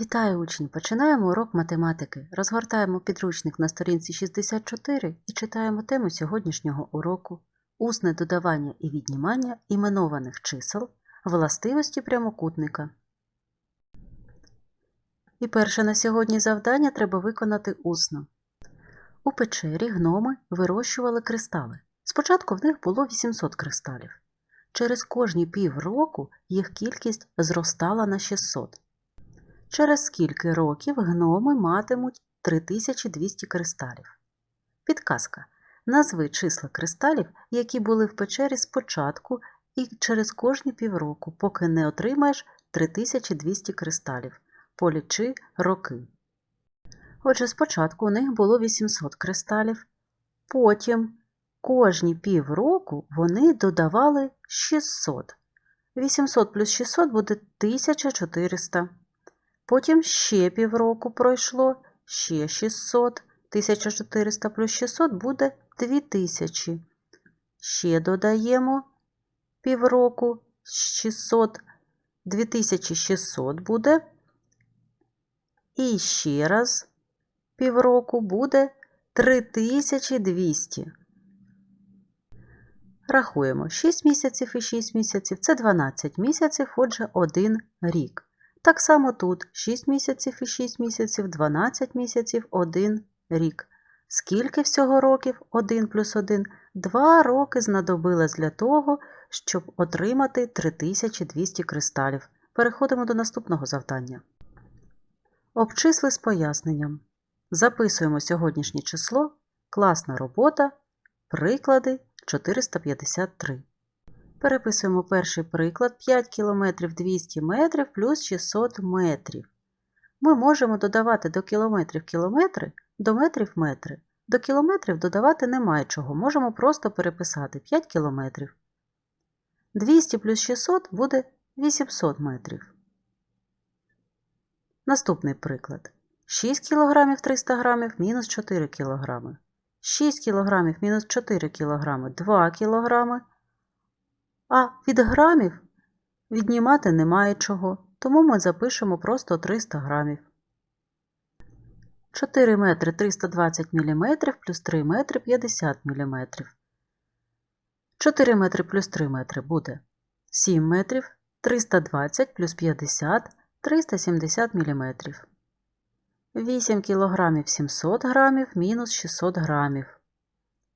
Вітаю учні! Починаємо урок математики. Розгортаємо підручник на сторінці 64 і читаємо тему сьогоднішнього уроку Усне додавання і віднімання іменованих чисел, властивості прямокутника. І перше на сьогодні завдання треба виконати усно. У печері гноми вирощували кристали. Спочатку в них було 800 кристалів. Через кожні півроку їх кількість зростала на 600. Через скільки років гноми матимуть 3200 кристалів? Підказка. Назви числа кристалів, які були в печері спочатку і через кожні півроку, поки не отримаєш 3200 кристалів. Полічи роки. Отже, спочатку у них було 800 кристалів, потім кожні півроку вони додавали 600. 800 плюс 600 буде 1400. Потім ще півроку пройшло, ще 600, 1400 плюс 600 буде 2000. Ще додаємо півроку 600, 2600 буде. І ще раз півроку буде 3200. Рахуємо 6 місяців і 6 місяців це 12 місяців, отже, 1 рік. Так само тут 6 місяців і 6 місяців, 12 місяців, 1 рік. Скільки всього років 1 плюс 1? 2 роки знадобилось для того, щоб отримати 3200 кристалів. Переходимо до наступного завдання. Обчисли з поясненням. Записуємо сьогоднішнє число, класна робота, приклади 453. Переписуємо перший приклад 5 км 200 метрів плюс 600 метрів. Ми можемо додавати до кілометрів кілометри, до метрів метри. До кілометрів додавати немає чого, можемо просто переписати 5 кілометрів. 200 плюс 600 буде 800 метрів. Наступний приклад. 6 кг 300 г мінус 4 кг. 6 кг мінус 4 кг 2 кг. А від грамів віднімати немає чого, тому ми запишемо просто 300 грамів. 4 метри 320 мм плюс 3 метри 50 мм. 4 метри плюс 3 метри буде 7 метрів, 320 плюс 50 370 мм. 8 кг 700 грамів мінус 600 грамів.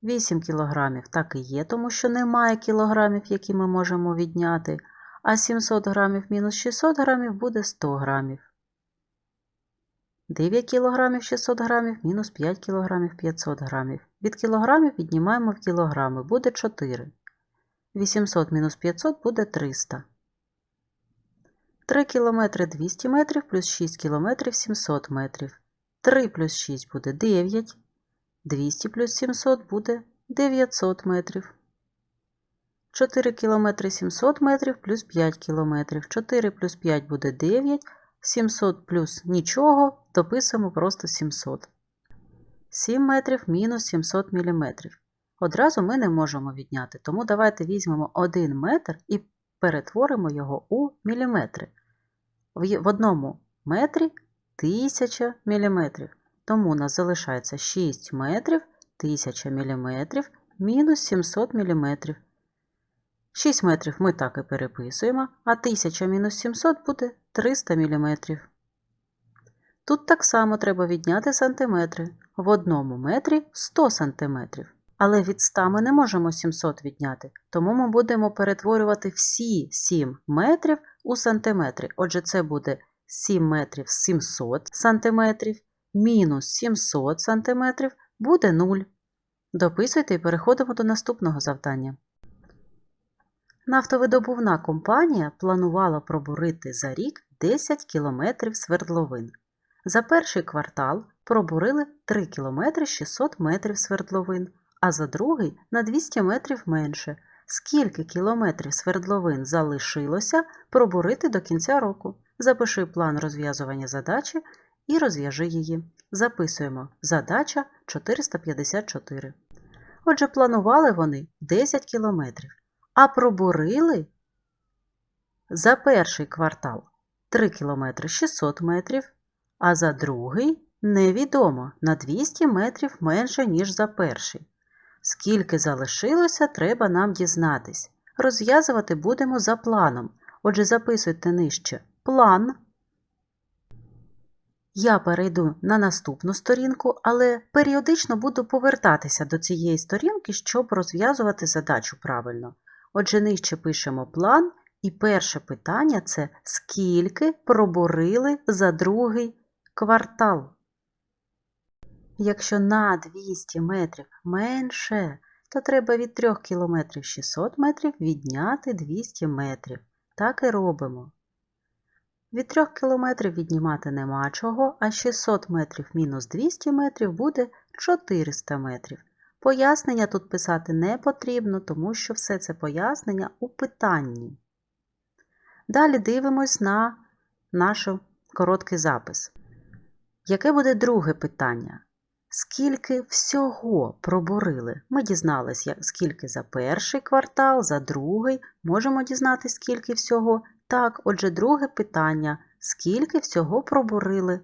8 кілограмів так і є, тому що немає кілограмів, які ми можемо відняти, а 700 грамів мінус 600 грамів буде 100 грамів. 9 кілограмів 600 грамів мінус 5 кілограмів 500 грамів. Від кілограмів віднімаємо в кілограми, буде 4. 800 мінус 500 буде 300. 3 кілометри 200 метрів плюс 6 кілометрів 700 метрів. 3 плюс 6 буде 9. 200 плюс 700 буде 900 метрів. 4 кілометри 700 метрів плюс 5 кілометрів. 4 плюс 5 буде 9. 700 плюс нічого, дописуємо просто 700. 7 метрів мінус 700 міліметрів. Одразу ми не можемо відняти, тому давайте візьмемо 1 метр і перетворимо його у міліметри. В одному метрі 1000 міліметрів. Тому у нас залишається 6 метрів 1000 мм мінус 700 мм. 6 метрів ми так і переписуємо, а 1000 мінус 700 буде 300 мм. Тут так само треба відняти сантиметри. В одному метрі 100 см. Але від 100 ми не можемо 700 відняти, тому ми будемо перетворювати всі 7 метрів у сантиметри. Отже, це буде 7 метрів 700 сантиметрів мінус 700 см буде 0. Дописуйте і переходимо до наступного завдання. Нафтовидобувна компанія планувала пробурити за рік 10 км свердловин. За перший квартал пробурили 3 км 600 метрів свердловин, а за другий на 200 метрів менше. Скільки кілометрів свердловин залишилося пробурити до кінця року? Запиши план розв'язування задачі і розв'яжи її. Записуємо задача 454. Отже, планували вони 10 кілометрів, а пробурили за перший квартал 3 км 600 метрів, а за другий невідомо на 200 метрів менше, ніж за перший. Скільки залишилося, треба нам дізнатись. Розв'язувати будемо за планом. Отже, записуйте нижче план. Я перейду на наступну сторінку, але періодично буду повертатися до цієї сторінки, щоб розв'язувати задачу правильно. Отже, нижче пишемо план, і перше питання це скільки пробурили за другий квартал. Якщо на 200 метрів менше, то треба від 3 км 600 метрів відняти 200 метрів. Так і робимо. Від 3 км віднімати нема чого, а 600 метрів мінус 200 метрів буде 400 метрів. Пояснення тут писати не потрібно, тому що все це пояснення у питанні. Далі дивимось на наш короткий запис. Яке буде друге питання? Скільки всього пробурили? Ми дізналися, скільки за перший квартал, за другий. Можемо дізнатися, скільки всього. Так, отже, друге питання. Скільки всього пробурили?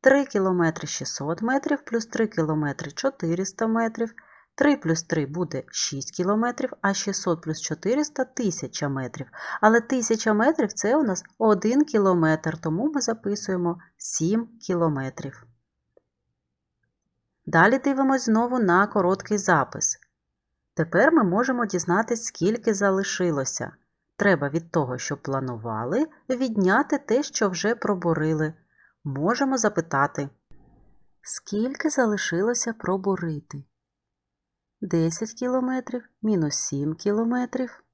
3 км 600 метрів плюс 3 км 400 метрів. 3 плюс 3 буде 6 км, а 600 плюс 400 – 1000 метрів. Але 1000 метрів – це у нас 1 кілометр, тому ми записуємо 7 кілометрів. Далі дивимось знову на короткий запис. Тепер ми можемо дізнатися, скільки залишилося. Треба від того, що планували, відняти те, що вже пробурили. Можемо запитати, скільки залишилося пробурити? 10 кілометрів мінус 7 кілометрів.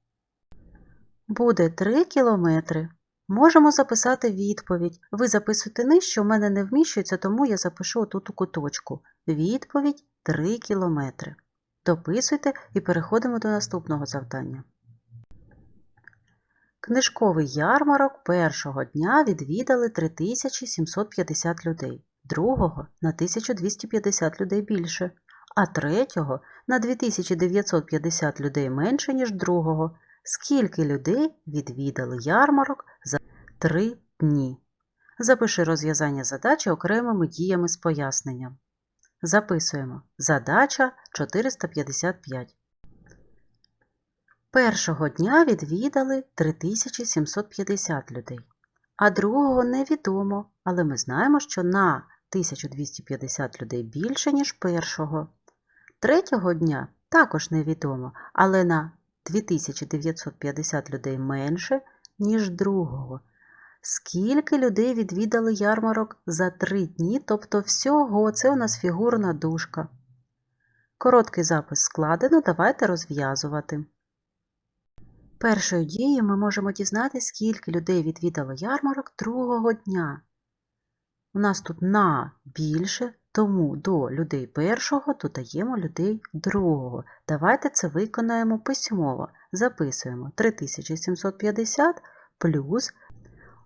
Буде 3 кілометри. Можемо записати відповідь. Ви записуєте нижче, у мене не вміщується, тому я запишу тут у куточку. Відповідь 3 кілометри. Дописуйте і переходимо до наступного завдання. Книжковий ярмарок першого дня відвідали 3750 людей, другого на 1250 людей більше, а третього на 2950 людей менше, ніж другого. Скільки людей відвідали ярмарок за 3 дні? Запиши розв'язання задачі окремими діями з поясненням. Записуємо. Задача 455. Першого дня відвідали 3750 людей, а другого невідомо, але ми знаємо, що на 1250 людей більше, ніж першого. Третього дня також невідомо, але на 2950 людей менше, ніж другого. Скільки людей відвідали ярмарок за три дні, тобто всього це у нас фігурна дужка. Короткий запис складено, давайте розв'язувати. Першою дією ми можемо дізнатися, скільки людей відвідало ярмарок другого дня. У нас тут на більше, тому до людей першого додаємо людей другого. Давайте це виконаємо письмово. Записуємо 3750 плюс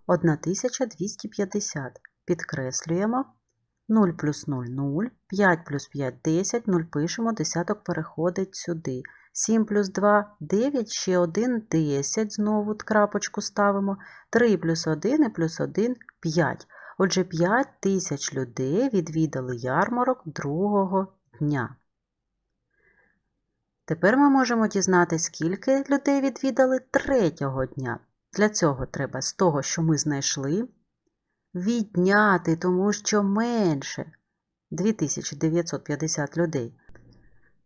1250. Підкреслюємо 0 плюс 0 0, 5 плюс 5 10, 0 пишемо, десяток переходить сюди. 7 плюс 2 9, ще 1 10, знову крапочку ставимо. 3 плюс 1 і плюс 1 5. Отже, 5 тисяч людей відвідали ярмарок другого дня. Тепер ми можемо дізнатися, скільки людей відвідали третього дня. Для цього треба з того, що ми знайшли, відняти, тому що менше 2950 людей.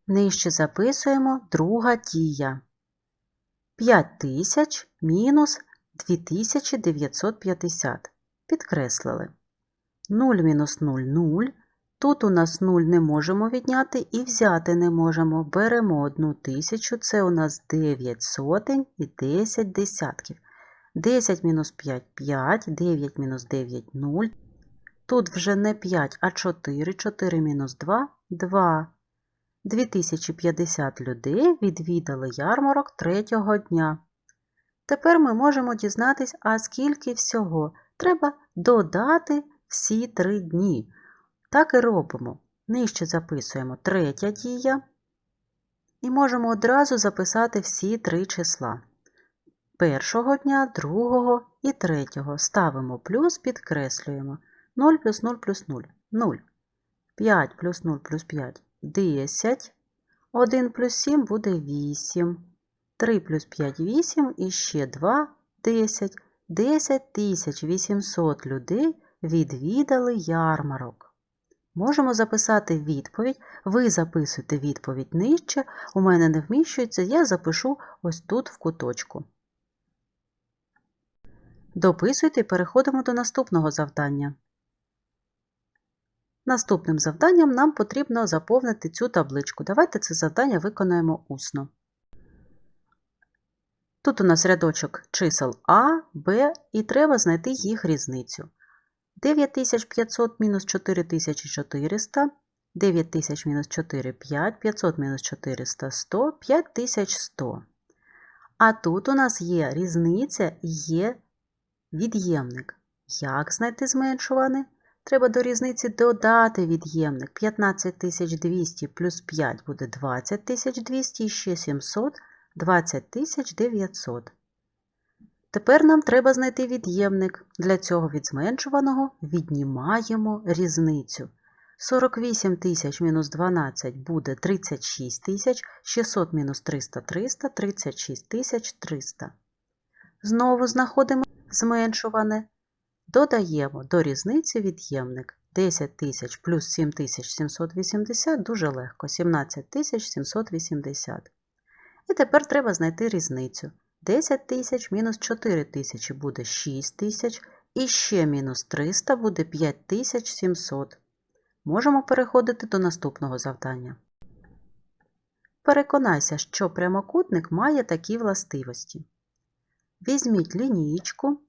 Нижче записуємо друга дія. 5000 мінус 2950. Підкреслили. 0 мінус 0 0. Тут у нас 0 не можемо відняти і взяти не можемо. Беремо 1000, це у нас 9 сотень і 10 десятків. 10 мінус 5 5, 9 мінус 9 0. Тут вже не 5, а 4. 4 мінус 2 2. 2050 людей відвідали ярмарок третього дня. Тепер ми можемо дізнатись, а скільки всього. Треба додати всі три дні. Так і робимо. Нижче записуємо третя дія. І можемо одразу записати всі три числа. Першого дня, другого і третього. Ставимо плюс, підкреслюємо. 0 плюс 0 плюс 0. 0. 5 плюс 0 плюс 5 10. 1 плюс 7 буде 8. 3 плюс 5 8 і ще 2 10. 10 тисяч 800 людей відвідали ярмарок. Можемо записати відповідь. Ви записуєте відповідь нижче. У мене не вміщується, я запишу ось тут в куточку. Дописуйте і переходимо до наступного завдання. Наступним завданням нам потрібно заповнити цю табличку. Давайте це завдання виконаємо усно. Тут у нас рядочок чисел А, Б і треба знайти їх різницю. 9500 мінус 4400, 9000 мінус 4 5, 500 мінус 400 100, 5100. А тут у нас є різниця і є від'ємник. Як знайти зменшуване? Треба до різниці додати від'ємник. 15200 плюс 5 буде 20200 і ще 700 20900. Тепер нам треба знайти від'ємник. Для цього від зменшуваного віднімаємо різницю. 48 тисяч мінус 12 буде 36 тисяч, 600 мінус 300 300, 36 тисяч 300. Знову знаходимо зменшуване. Додаємо до різниці від'ємник. 10 тисяч плюс 7780 дуже легко, 17780. І тепер треба знайти різницю. 10 тисяч мінус 4 тисячі буде 6 тисяч, і ще мінус 300 буде 5700. Можемо переходити до наступного завдання. Переконайся, що прямокутник має такі властивості. Візьміть лінійку,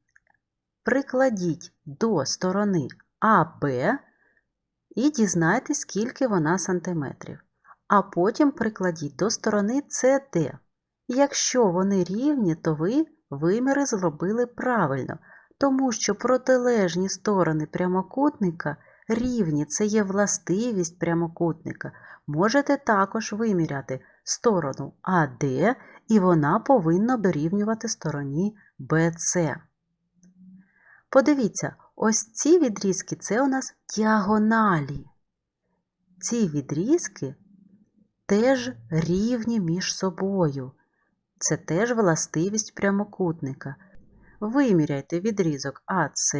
прикладіть до сторони АБ і дізнайтесь, скільки вона сантиметрів. А потім прикладіть до сторони СД. Якщо вони рівні, то ви виміри зробили правильно, тому що протилежні сторони прямокутника рівні це є властивість прямокутника. Можете також виміряти сторону АД, і вона повинна дорівнювати стороні BC. Подивіться, ось ці відрізки це у нас діагоналі. Ці відрізки теж рівні між собою. Це теж властивість прямокутника. Виміряйте відрізок АС,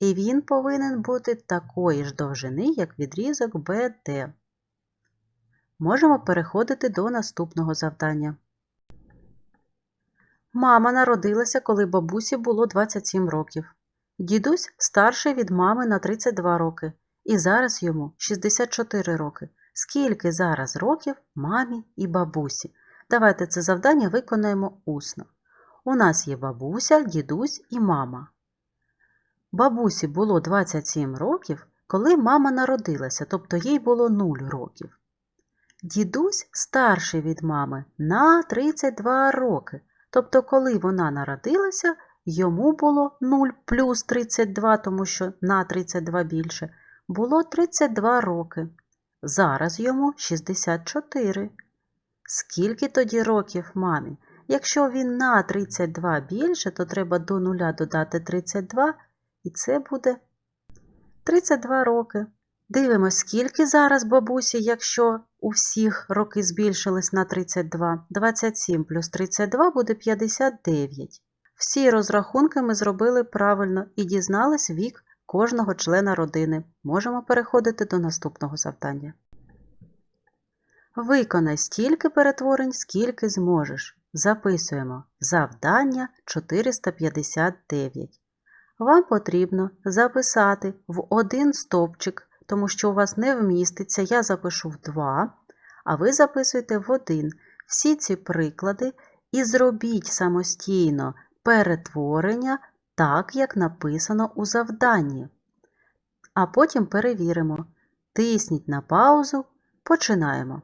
і він повинен бути такої ж довжини, як відрізок БД. Можемо переходити до наступного завдання. Мама народилася, коли бабусі було 27 років. Дідусь старший від мами на 32 роки, і зараз йому 64 роки. Скільки зараз років мамі і бабусі? Давайте це завдання виконаємо усно. У нас є бабуся, дідусь і мама. Бабусі було 27 років, коли мама народилася, тобто їй було 0 років. Дідусь старший від мами на 32 роки, тобто, коли вона народилася, йому було 0 плюс 32, тому що на 32 більше, було 32 роки. Зараз йому 64. Скільки тоді років мамі? Якщо він на 32 більше, то треба до нуля додати 32, і це буде 32 роки. Дивимось, скільки зараз бабусі, якщо у всіх роки збільшились на 32. 27 плюс 32 буде 59. Всі розрахунки ми зробили правильно і дізнались вік кожного члена родини. Можемо переходити до наступного завдання. Виконай стільки перетворень, скільки зможеш. Записуємо завдання 459. Вам потрібно записати в один стовпчик, тому що у вас не вміститься, я запишу в два, а ви записуєте в один. Всі ці приклади і зробіть самостійно перетворення так, як написано у завданні. А потім перевіримо. Тисніть на паузу, починаємо.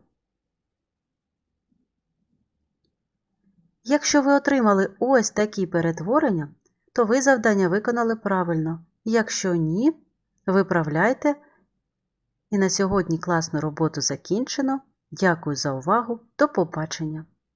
Якщо ви отримали ось такі перетворення, то ви завдання виконали правильно. Якщо ні, виправляйте. І на сьогодні класну роботу закінчено. Дякую за увагу. До побачення!